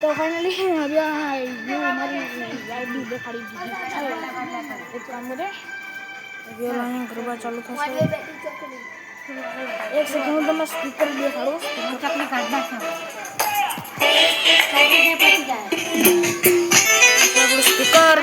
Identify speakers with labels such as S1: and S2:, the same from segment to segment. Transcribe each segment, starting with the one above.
S1: તો ફાઇનલી હવે આ વ્યૂ મારી આઈડી દેખાડી દીધી છે એટલા માટે હવે અહીં ગરબા ચાલુ થશે એક સેકન્ડ હું તમને સ્પીકર દેખાડું
S2: ચકલી કાઢતા છો
S1: આપણું સ્પીકર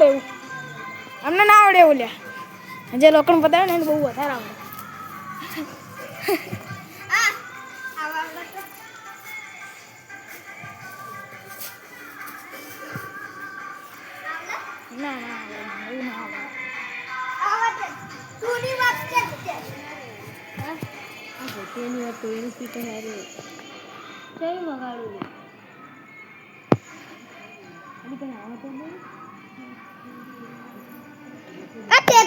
S1: આવડે એવું. અમને ના આવડે એવું લ્યા જે લોકોને બતાવે ને એને બહુ વધારે આવડે. ના ના એવું ના આવડે.
S2: તેની વાત તો એનું સ્પીકર હારું કઈ વગાડું અલી કઈ આવો તો બોલ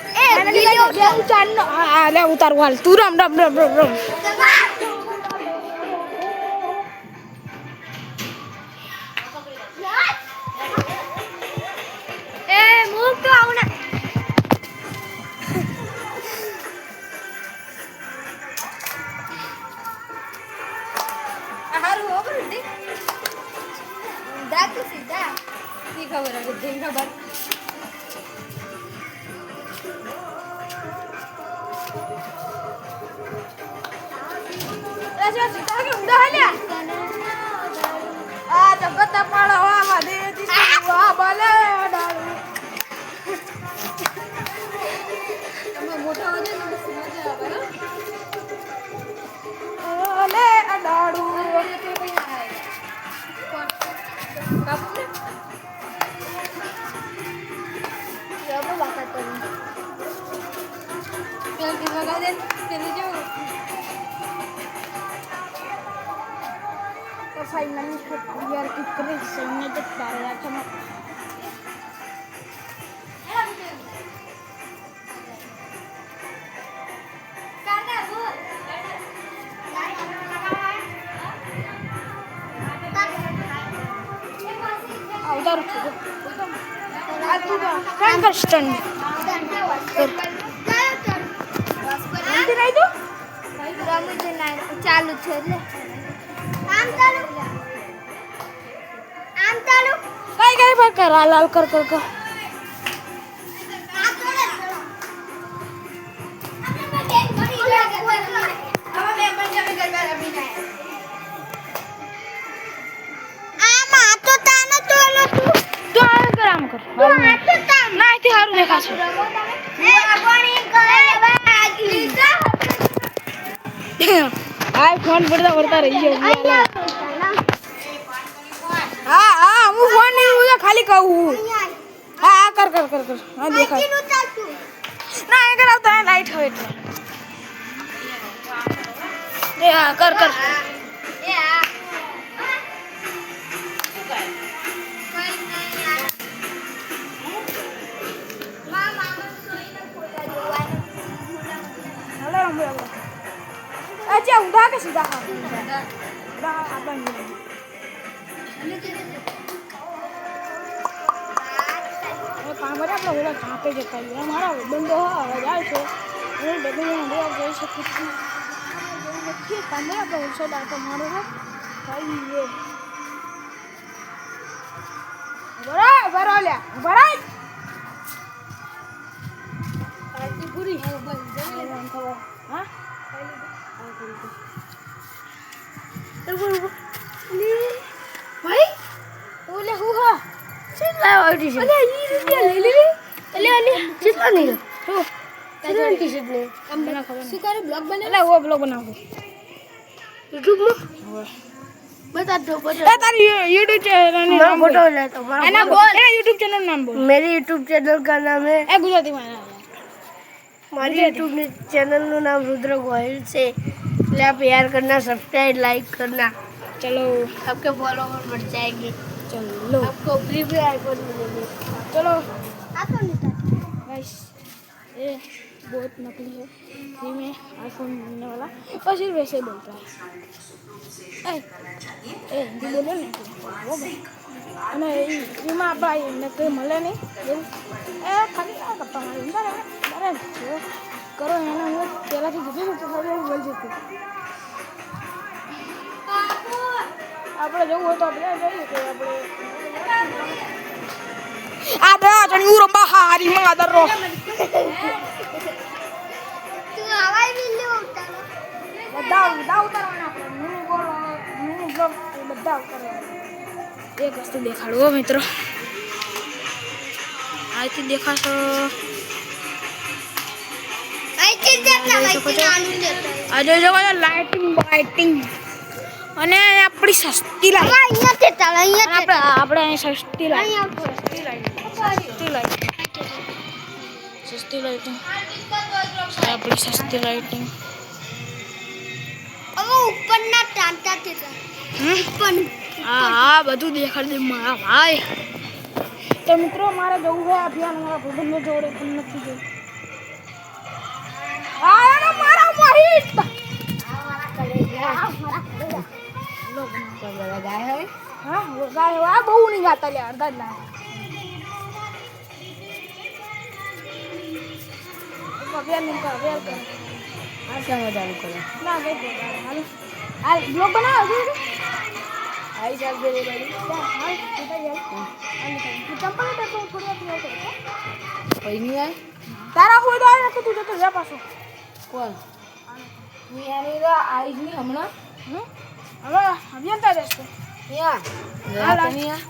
S2: ઢોલ ના કાઢે
S1: ફાઇનલી ચાંદનો હા લે ઉતારું હાલ તું રમ રમ રમ રમ રમ
S2: એ મૂક તો આવું ને હારું હો બરું દા તું સીધા કી ખબર હવે જેન ખબર
S1: જો સીતા કે ઉડા હલ્યા આ જગત પાળ હવા વાદે દીસી વા બલે ડાળુ જો चमक आ उधर आ तू फ्रंट कर स्टंड નથી નહીં તું
S2: ચાલુ છે એટલે આમ ચાલુ આમ
S1: કર
S2: આમ
S1: કર. ના એથી સારું દેખાશે. આ ફોન પડતા પડતા રહી ગયો. खाली कहू आ कर कर कर कर. हाँ देखा ना ये कर आता लाइट होइट ये कर कर. अच्छा उधा के सीधा हाँ उधा કરે આપણે બધા ઝાંપે જતા રહીએ. મારા બંધો હવે જાય છે. હું ડબલી હંડવા જઈ શકું છું. નથી તમે આપણે વરસાદ આટો મારો પૂરી. હા ભાઈ ઓલે હું હા શું લાવ આવડી છે અલે ઈ રૂપિયા લઈ લેવી
S2: અલે અલે કેટલા નહીં
S1: શું
S2: કેટલા ટી-શર્ટ નહીં
S1: મને ખબર
S2: શું કરે બ્લોગ બને
S1: એટલે વો બ્લોગ બનાવું
S2: યુટ્યુબમાં બતા દો
S1: એ તારી યુટ્યુબ ચેનલ
S2: मेरा फोटो ले तो हमारा
S1: એના બોલ એના યુટ્યુબ ચેનલ નામ બોલ
S2: मेरे यूट्यूब चैनल का नाम है
S1: એ ગુજરાતીમાં એના
S2: हमारे यूट्यूब चैनल નું નામ रुद्र गोयल છે એટલે आप यार करना सब्सक्राइब लाइक करना
S1: ચલો
S2: आपके फॉलोवर बढ़ जाएंगे
S1: ચલો
S2: आपको फ्री फ्री आईफोन मिलेंगे
S1: चलो
S2: आपको
S1: गाइस ये बहुत नकली है फ्री में आईफोन मिलने वाला और सिर्फ वैसे ही बोलता है ए ए हिंदी बोलो ને वो ભાઈ અને એ એમાં આપણા એમને કંઈ મળે નહીં એવું એ ખાલી આ ગપ્પા મારી અંદર અરે જો કરો એને હું પહેલાંથી કીધું હતું તો હવે એવું બોલતી હતી આપણે જવું હોય તો આપણે જઈએ કે આપણે આ બે જણી રંબા હારી માદર રો
S2: તું આવાજ વિડિયો ઉતારો
S1: બધા બધા ઉતારવાના આપણે મિની ગોળ મિની બ્લોગ એ બધા ઉતારવાના એક વસ્તુ દેખાડવો મિત્રો અહીંથી દેખાશો
S2: આઈ ચીજ
S1: જોઈ શકો છો? આ જોઈ શકો છો લાઇટિંગ બાઇટિંગ અને આપણી સસ્તી લાઈટ
S2: અહીંયા તે ચાલ અહીંયા
S1: આપણે આપણે અહીં સસ્તી લાઈટ
S2: અહીંયા
S1: સસ્તી લાઈટ સસ્તી લાઈટ સસ્તી લાઇટિંગ આપણી સસ્તી લાઇટિંગ
S2: હવે ઉપરના ટાંટા તે
S1: હમ
S2: પણ
S1: હા હા બધું દેખાડી દે મારા ભાઈ તો મિત્રો મારે જવું છે અભિયાન મારા ભગવાનને જોડે પણ નથી જવું આ એનો મારા તો બધા હા બહુ નહીં ગાતા લે અડધા જ ના અભ્યાસ નહીં
S2: આ ક્યાં કરો
S1: ના ભાઈ હાલો આ બ્લોગ બનાવો
S2: આવી ચાલ બે
S1: હાલ
S2: પૈની આય
S1: તારા હોય તો આવે કે તું જતો જા પાછો
S2: કોણ નિયાની તો આઈ નહીં હમણાં
S1: હમ? હવે અભિયાન તા જશે
S2: અહીંયા
S1: હાલ, હાલ.
S2: અહીંયા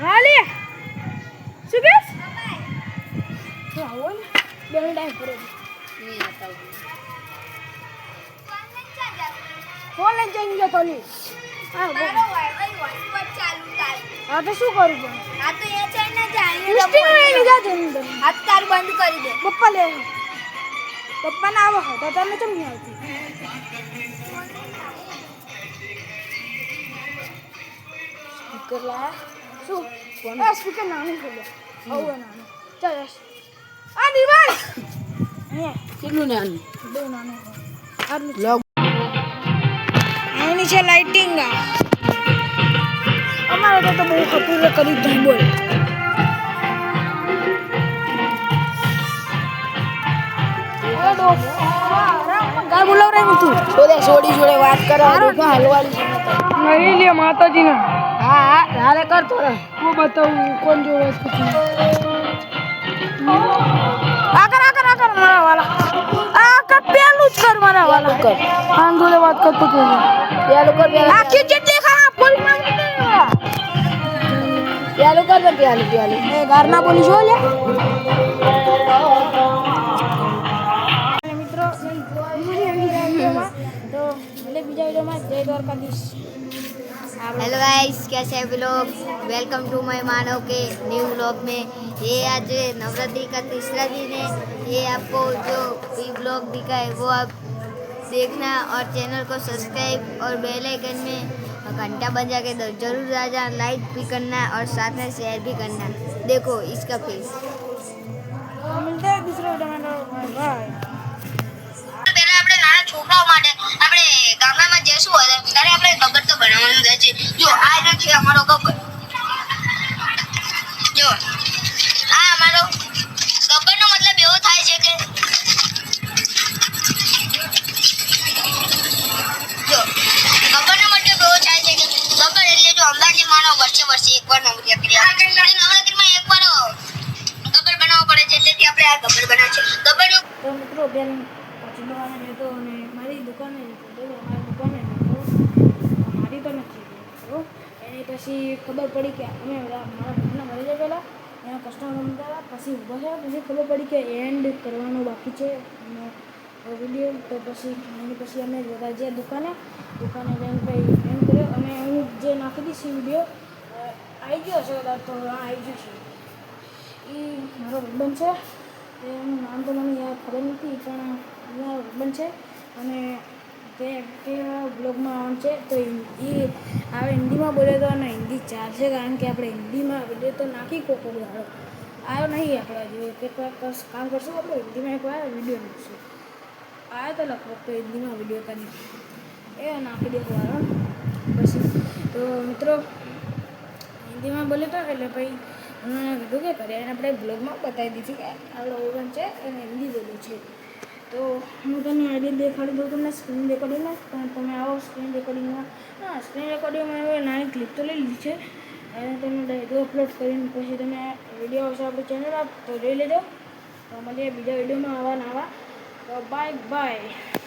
S1: હાલે શું કેસ? bueno. આવો ને બે મિનિટ આઈ ફરે
S2: નહીં bueno.
S1: ફોન લઈ જઈને ગયો તો લી હા તો શું કરું પણ લિસ્ટિંગ લઈને જા જઈને અંદર.
S2: હાથ તારું બંધ કરી દે.
S1: પપ્પા લે પપ્પા ના આવો તો તને કેમ નહીં આવતી? લાયા શું? એ સ્પીકર નાનું ખોલ્યો આવું નાનું. ચાલ આ દિવાલ!
S2: કેટલું નાનું?
S1: બહુ નાનું આટલું
S2: લોગ
S1: આની છે લાઇટિંગ અમારે તો બહુ કપૂરે કરી દીધું બોલ. બોલાવ રે તું.
S2: છોડી જોડે વાત કરવા હલવાડી.
S1: નહીં લે માતાજી ના
S2: હા હા હાલે કર તો રે.
S1: હું બતાવું કોણ જોવે છે પછી આગળ આગળ આગળ મારા વાલા આ કર પેલું જ કર મારા વાલા
S2: કર.
S1: આમ જોડે વાત કરતો તો
S2: પેલું કર પેલું
S1: આખી જેટલી ખા બોલી માંગી દે
S2: પેલું કર ને પેલું પેલું
S1: એ ઘરના બોલી જો લે મિત્રો તો ભલે બીજા વિડીયોમાં જય દ્વારકાધીશ
S3: हेलो गाइस कैसे हैं ब्लॉग वेलकम टू मेहमानों के न्यू ब्लॉग में। ये आज नवरात्रि का तीसरा दिन है। ये आपको जो भी ब्लॉग दिखा है वो आप देखना और चैनल को सब्सक्राइब और बेल आइकन में घंटा बजा के दो ज़रूर आ जाना लाइक भी करना और साथ में शेयर भी करना। देखो इसका फेस
S1: मिलता है दूसरा
S3: ગબ્બર બનાવે છે. ગબ્બરનો
S1: તો મિત્રો બેન, પછી દુકાને રહેતો અને મારી દુકાને જતો મારી દુકાને તો મારી તો નથી તો એની પછી ખબર પડી કે અમે મારા ઘરના મરી જાય પહેલાં. એના કસ્ટમર હતા પછી ઊભો થયો, પછી ખબર પડી કે એન્ડ કરવાનો બાકી છે. વીડિયો તો પછી, એની પછી અમે જતા ગયા દુકાને. દુકાને જઈને ભાઈ એન્ડ કર્યો અને હું જે નાખી દઈશ વીડિયો આવી ગયો છે કદાચ તો આવી ગયો છે એ મારો બંધ છે. એનું નામ તો મને યાદ ખબર નથી, પણ અહીંયા હસબન્ડ છે અને તે એક્ટિવા બ્લોગમાં આવવાનું છે તો એ આવે, હિન્દીમાં બોલે તો અને હિન્દી ચાલશે કારણ કે આપણે હિન્દીમાં વીડિયો તો નાખી કોકો દાડો. આવ્યો નહીં આપણા જો કેટલાક કામ કરશું આપણે, હિન્દીમાં એક વાર વીડિયો નાખશું આવ્યો તો લગભગ તો હિન્દીમાં વીડિયો કરી એ નાખી દે વારો પછી તો મિત્રો, હિન્દીમાં બોલે તો એટલે પછી મને કીધું કે કરે એને આપણે બ્લોગમાં બતાવી દીધું કે આપણો ઓવન છે અને હિન્દી બોલું છે. તો હું તમને આઈડી દેખાડી દઉં, તમને સ્ક્રીન રેકોર્ડિંગમાં પણ તમે આવો સ્ક્રીન રેકોર્ડિંગમાં હા સ્ક્રીન રેકોર્ડિંગમાં હવે નાની ક્લિપ તો લઈ લીધી છે. અને તમે ડાયરો અપલોડ કરીને પછી તમે વીડિયો આવશે આપણી ચેનલ આપ તો જોઈ લેજો. તો મળીએ બીજા વિડીયોમાં આવા નવા તો બાય બાય